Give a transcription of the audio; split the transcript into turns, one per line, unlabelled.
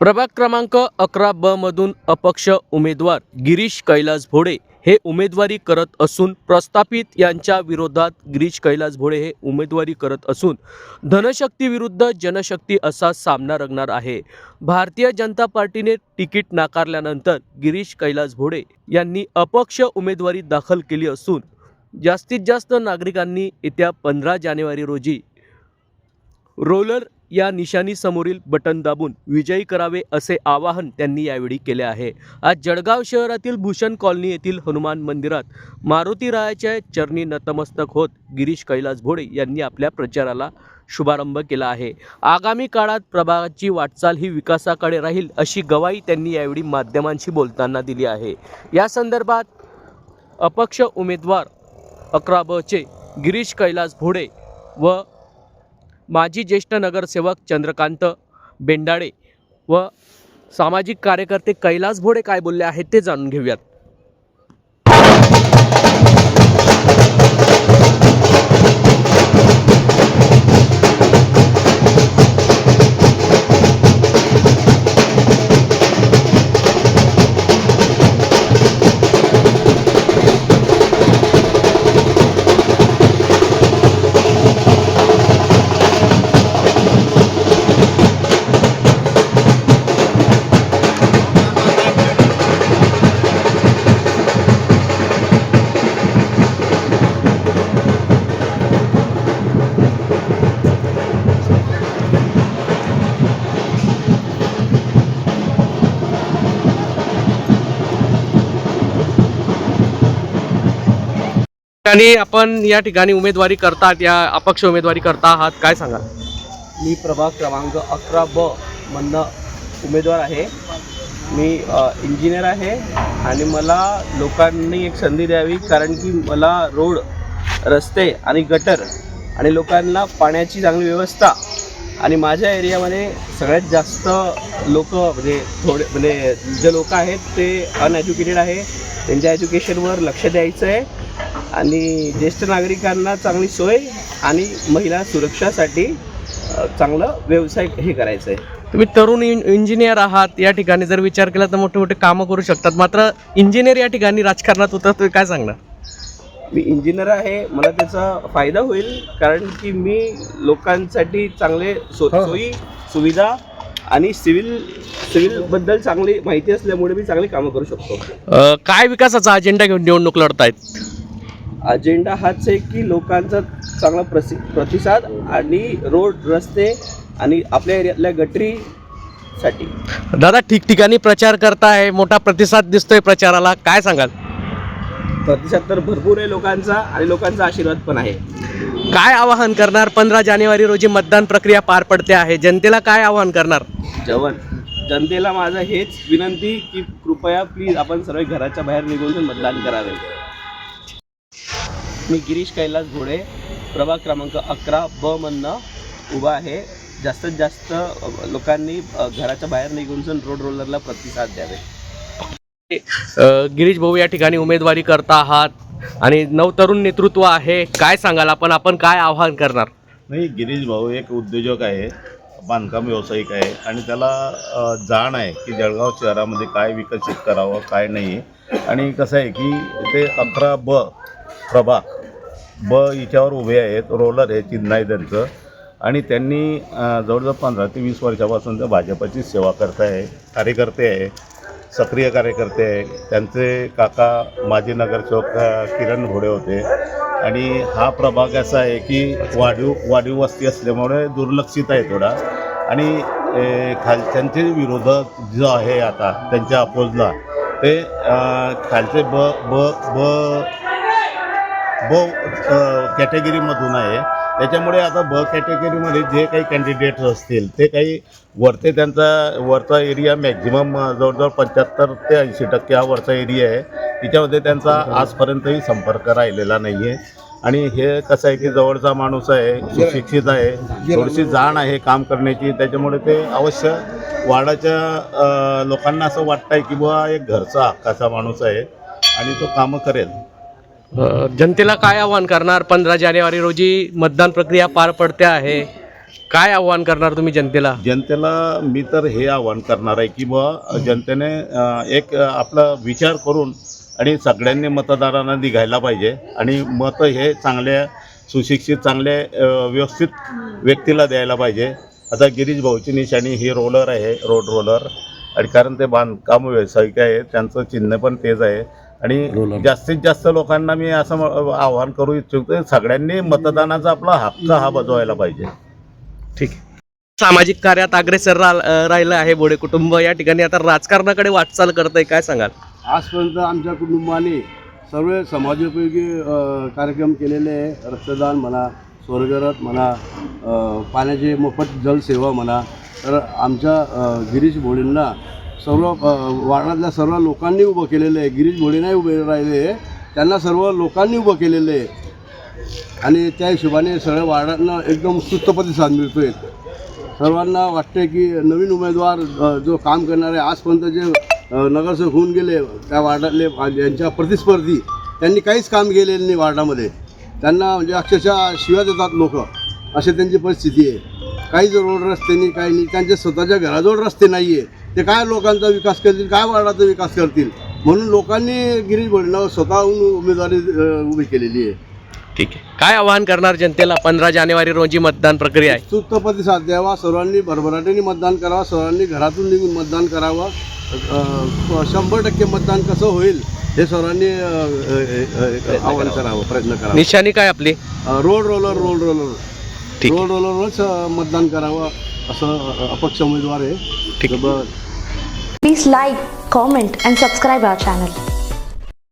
प्रभाग क्रमांक अकरा ब मधून अपक्ष उमेदवार गिरीश कैलास भोडे हे उमेदवारी करत असून प्रस्थापित यांच्या विरोधात गिरीश कैलास भोडे हे उमेदवारी करत असून धनशक्ती विरुद्ध जनशक्ती असा सामना रंगणार आहे. भारतीय जनता पार्टीने तिकीट नाकारल्यानंतर गिरीश कैलास भोडे यांनी अपक्ष उमेदवारी दाखल केली असून जास्तीत जास्त नागरिकांनी येत्या पंधरा जानेवारी रोजी रोलर या निशाणीसमोरील बटन दाबून विजयी करावे असे आवाहन त्यांनी यावेळी केले आहे. आज जळगाव शहरातील भूषण कॉलनी येथील हनुमान मंदिरात मारुती रायाच्या चरणी नतमस्तक होत गिरीश कैलास भोडे यांनी आपल्या प्रचाराला शुभारंभ केला आहे. आगामी काळात प्रभागाची वाटचाल ही विकासाकडे राहील अशी गवाही त्यांनी यावेळी माध्यमांशी बोलताना दिली आहे. या संदर्भात अपक्ष उमेदवार अकरा बचे गिरीश कैलास भोडे व माजी ज्येष्ठ नगरसेवक चंद्रकांत बेंडाळे व सामाजिक कार्यकर्ते कैलास भोडे काय बोलले आहेत ते जाणून घेऊयात. ठिकाणी आपण या ठिकाणी उमेदवारी करतात या अपक्ष उमेदवारी करता आहात काय सांगाल?
मी प्रभाग क्रमांक अकरा ब मधनं उमेदवार आहे. मी इंजिनियर आहे आणि मला लोकांनी एक संधी द्यावी कारण की मला रोड रस्ते आणि गटर आणि लोकांना पाण्याची चांगली व्यवस्था आणि माझ्या एरियामध्ये सगळ्यात जास्त लोक म्हणजे थोडे म्हणजे जे लोक आहेत ते अनएज्युकेटेड आहे. त्यांच्या एज्युकेशनवर लक्ष द्यायचं आहे आणि ज्येष्ठ नागरिकांना चांगली सोय आणि महिला सुरक्षासाठी चांगलं व्यवसाय हे करायचं आहे
तुम्ही तरुण इंजिनियर आहात या ठिकाणी जर विचार केला तर मोठे मोठे कामं करू शकतात. मात्र इंजिनियर या ठिकाणी राजकारणात होतं तुम्ही काय सांगणार?
मी इंजिनियर आहे मला त्याचा फायदा होईल कारण की मी लोकांसाठी चांगले सो सोयी सुविधा आणि सिव्हिल सिव्हिलबद्दल चांगली माहिती असल्यामुळे मी चांगली कामं करू शकतो.
काय विकासाचा अजेंडा घेऊन निवडणूक लढतायत?
अजेंडा हाच आहे की लोकांचा चांगला प्रसि प्रतिसाद आणि रोड रस्ते आणि आपल्या एरियातल्या गटरीसाठी.
दादा ठिकठिकाणी प्रचार करताय मोठा प्रतिसाद दिसतोय प्रचाराला. काय सांगाल?
प्रतिसाद तर भरपूर आहे लोकांचा आणि लोकांचा आशीर्वाद पण आहे.
काय आवाहन करणार? पंधरा जानेवारी रोजी मतदान प्रक्रिया पार पडते आहे. जनतेला काय आवाहन करणार?
जवन जनतेला माझं हेच विनंती की कृपया प्लीज आपण सर्व घराच्या बाहेर निघून मतदान करावे. मी गिरीश कैलास घोडे प्रभाग क्रमांक अकरा ब मधनं उभा आहे. जास्तीत जास्त लोकांनी घराच्या बाहेर निघून रोड रोलरला प्रतिसाद द्यावे.
गिरीश भाऊ या ठिकाणी उमेदवारी करता आहात आणि नवतरुण नेतृत्व आहे. काय सांगाल आपण? आपण काय आवाहन करणार?
नाही गिरीश भाऊ एक उद्योजक आहे बांधकाम व्यावसायिक आहे आणि त्याला जाण आहे की जळगाव शहरामध्ये काय विकसित करावं काय नाही. आणि कसं आहे की ते अकरा ब प्रभाग ब याच्यावर उभे आहेत रोलर आहे चिन्ह आहे त्यांचं आणि त्यांनी जवळजवळ पंधरा ते वीस वर्षापासून ते भाजपची सेवा करत आहे कार्यकर्ते आहे सक्रिय कार्यकर्ते आहे. त्यांचे काका माजी नगरसेवक किरण घोडे होते. आणि हा प्रभाग असा आहे की वाढीव वाढीव वस्ती असल्यामुळे दुर्लक्षित आहे थोडा. आणि खाल खालच्यांचे विरोधक जो आहे आता त्यांच्या अपोजला ते खालचे ब ब ब ब कॅटेगरीमधून आहे. त्याच्यामुळे आता ब कॅटेगरीमध्ये जे काही कॅन्डिडेट्स असतील ते काही वरते त्यांचा वरचा एरिया मॅक्झिमम जवळजवळ पंच्याहत्तर ते ऐंशी टक्के हा वरचा एरिया आहे. तिच्यामध्ये त्यांचा आजपर्यंतही संपर्क राहिलेला नाही आहे आणि हे कसं आहे की जवळचा माणूस आहे सुशिक्षित आहे थोडीशी जाण आहे काम करण्याची त्याच्यामुळे ते अवश्य वाडाच्या लोकांना असं वाटतं आहे की बुवा एक घरचा हक्काचा माणूस आहे आणि तो कामं करेल.
जनतेला काय आवाहन करणार? पंधरा जानेवारी रोजी मतदान प्रक्रिया पार पडते आहे. काय आव्हान करणार तुम्ही जनतेला?
जनतेला मी तर हे आवाहन करणार आहे की बुवा जनतेने एक आपला विचार करून आणि सगळ्यांनी मतदारांना निघायला पाहिजे. आणि मतं हे चांगल्या सुशिक्षित चांगले व्यवस्थित व्यक्तीला द्यायला पाहिजे. आता गिरीश भाऊची निशाणी ही रोलर आहे रोड रोलर. आणि कारण ते बांधकाम व्यावसायिक आहे त्यांचं चिन्ह पण तेच आहे. आणि जास्तीत जास्त लोकांना मी असं आवाहन करू इच्छितो सगळ्यांनी मतदानाचा आपला हक्क हा बजवायला पाहिजे.
ठीक. आहे सामाजिक कार्यात अग्रेसर राहिलं आहे बोडे कुटुंब. या ठिकाणी आता राजकारणाकडे वाटचाल करत आहे काय सांगाल?
आजपर्यंत आमच्या कुटुंबाने सर्व समाजोपयोगी कार्यक्रम केलेले आहे. रक्तदान म्हणा स्वर्गरथ म्हणा पाण्याची मोफत जलसेवा म्हणा. तर आमच्या गिरीश भोळेंना सर्व वार्डातल्या सर्व लोकांनी उभं केलेलं आहे. गिरीश घोडे नाही उभे राहिले त्यांना सर्व लोकांनी उभं केलेलं आहे. आणि त्या हिशोबाने सगळ्या वार्डांना एकदम सुस्त प्रतिसाद मिळतो आहे सर्वांना वाटते की नवीन उमेदवार जो काम करणारे आजपर्यंत जे नगरसेवक होऊन गेले त्या वार्डातले यांच्या प्रतिस्पर्धी त्यांनी काहीच काम केलेलं नाही वार्डामध्ये त्यांना म्हणजे अक्षरशः शिव्या देतात लोक. अशी त्यांची परिस्थिती आहे. काहीच रोड रस्ते नाही काही नाही. त्यांच्या स्वतःच्या घराजवळ रस्ते नाही आहे ते काय लोकांचा विकास करतील काय वार्डाचा विकास करतील? म्हणून लोकांनी गिरीश भोळेंना स्वतःहून उमेदवारी उभी केलेली आहे.
ठीक आहे. काय आवाहन करणार जनतेला? पंधरा जानेवारी रोजी मतदान प्रक्रिया आहे.
उत्सुक प्रतिसाद द्यावा सर्वांनी भरभराटीने मतदान करावं सर्वांनी घरातून निघून मतदान करावं. अ, शंभर टक्के मतदान कसं होईल हे सर्वांनी अ, अ, अ, आवाहन करावं. प्रयत्न करावा.
निशाणी काय आपली?
Road roller road roller.
ठीक.
रोड रोलरवरच अ, मतदान करावं असं अ, अपक्ष उमेदवार आहे. Take
Please like, comment and subscribe our channel.